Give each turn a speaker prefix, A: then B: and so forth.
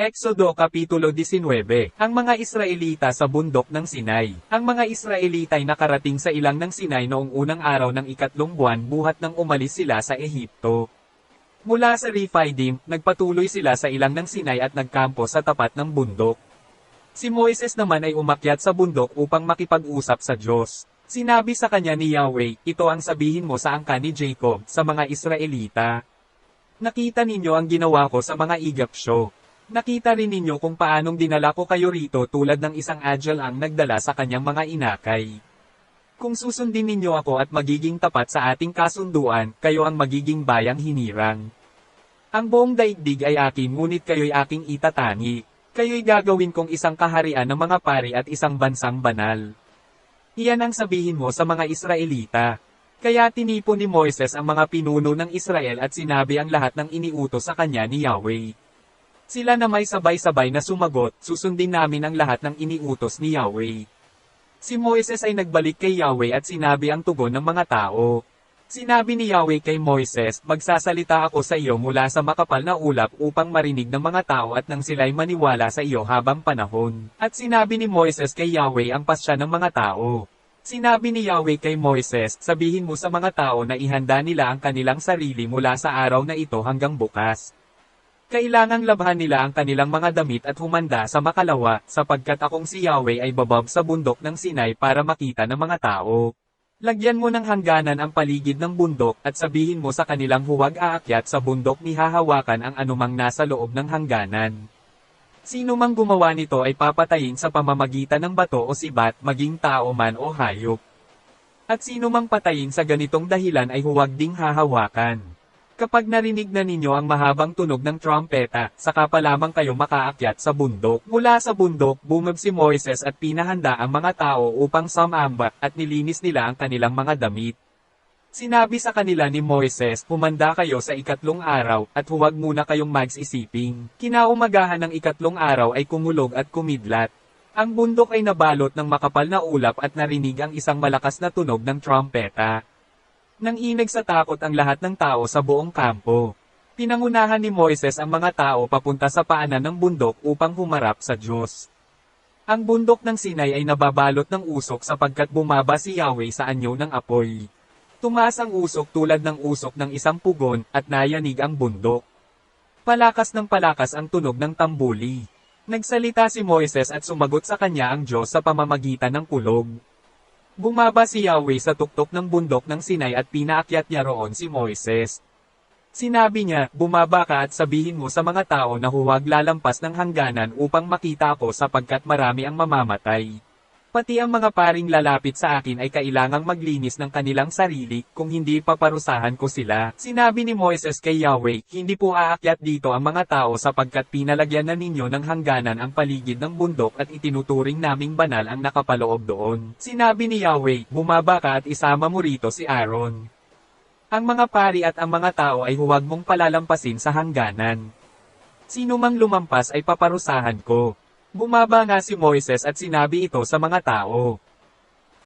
A: Exodo Kapitulo 19 Ang mga Israelita sa bundok ng Sinai Ang mga Israelita ay nakarating sa ilang ng Sinai noong unang araw ng ikatlong buwan buhat nang umalis sila sa Ehipto. Mula sa Rephidim, nagpatuloy sila sa ilang ng Sinai at nagkampo sa tapat ng bundok. Si Moises naman ay umakyat sa bundok upang makipag-usap sa Diyos. Sinabi sa kanya ni Yahweh, ito ang sabihin mo sa angka ni Jacob, sa mga Israelita. Nakita ninyo ang ginawa ko sa mga Igapsyo. Nakita rin ninyo kung paanong dinala ko kayo rito tulad ng isang agile ang nagdala sa kanyang mga inakay. Kung susundin ninyo ako at magiging tapat sa ating kasunduan, kayo ang magiging bayang hinirang. Ang buong daigdig ay akin ngunit kayo'y aking itatangi. Kayo'y gagawin kong isang kaharian ng mga pari at isang bansang banal. Iyan ang sabihin mo sa mga Israelita. Kaya tinipon ni Moises ang mga pinuno ng Israel at sinabi ang lahat ng iniutos sa kanya ni Yahweh. Sila na may sabay-sabay na sumagot, susundin namin ang lahat ng iniutos ni Yahweh. Si Moises ay nagbalik kay Yahweh at sinabi ang tugon ng mga tao. Sinabi ni Yahweh kay Moises, magsasalita ako sa iyo mula sa makapal na ulap upang marinig ng mga tao at nang sila'y maniwala sa iyo habang panahon. At sinabi ni Moises kay Yahweh ang pasya ng mga tao. Sinabi ni Yahweh kay Moises, sabihin mo sa mga tao na ihanda nila ang kanilang sarili mula sa araw na ito hanggang bukas. Kailangang labhan nila ang kanilang mga damit at humanda sa makalawa, sapagkat akong si Yahweh ay babab sa bundok ng Sinai para makita ng mga tao. Lagyan mo ng hangganan ang paligid ng bundok at sabihin mo sa kanilang huwag aakyat sa bundok ni hahawakan ang anumang nasa loob ng hangganan. Sino mang gumawa nito ay papatayin sa pamamagitan ng bato o sibat maging tao man o hayop. At sino mang patayin sa ganitong dahilan ay huwag ding hahawakan. Kapag narinig na ninyo ang mahabang tunog ng trompeta, saka pa lamang kayo makaakyat sa bundok. Mula sa bundok, bumab si Moises at pinahanda ang mga tao upang sumamba at nilinis nila ang kanilang mga damit. Sinabi sa kanila ni Moises, humanda kayo sa ikatlong araw, at huwag muna kayong magsisiping. Kinaumagahan ng ikatlong araw ay kumulog at kumidlat. Ang bundok ay nabalot ng makapal na ulap at narinig ang isang malakas na tunog ng trompeta. Nang inag sa takot ang lahat ng tao sa buong kampo. Pinangunahan ni Moises ang mga tao papunta sa paanan ng bundok upang humarap sa Diyos. Ang bundok ng Sinai ay nababalot ng usok sapagkat bumaba si Yahweh sa anyo ng apoy. Tumaas ang usok tulad ng usok ng isang pugon at nayanig ang bundok. Palakas ng palakas ang tunog ng tambuli. Nagsalita si Moises at sumagot sa kanya ang Diyos sa pamamagitan ng kulog. Bumaba si Yahweh sa tuktok ng bundok ng Sinai at pinaakyat niya roon si Moises. Sinabi niya, bumaba ka at sabihin mo sa mga tao na huwag lalampas ng hangganan upang makita ko sapagkat marami ang mamamatay. Pati ang mga paring lalapit sa akin ay kailangang maglinis ng kanilang sarili, kung hindi paparusahan ko sila. Sinabi ni Moises kay Yahweh, hindi po aakyat dito ang mga tao sapagkat pinalagyan na ninyo ng hangganan ang paligid ng bundok at itinuturing naming banal ang nakapaloob doon. Sinabi ni Yahweh, bumaba ka at isama mo rito si Aaron. Ang mga pari at ang mga tao ay huwag mong palalampasin sa hangganan. Sino mang lumampas ay paparusahan ko. Bumaba nga si Moises at sinabi ito sa mga tao.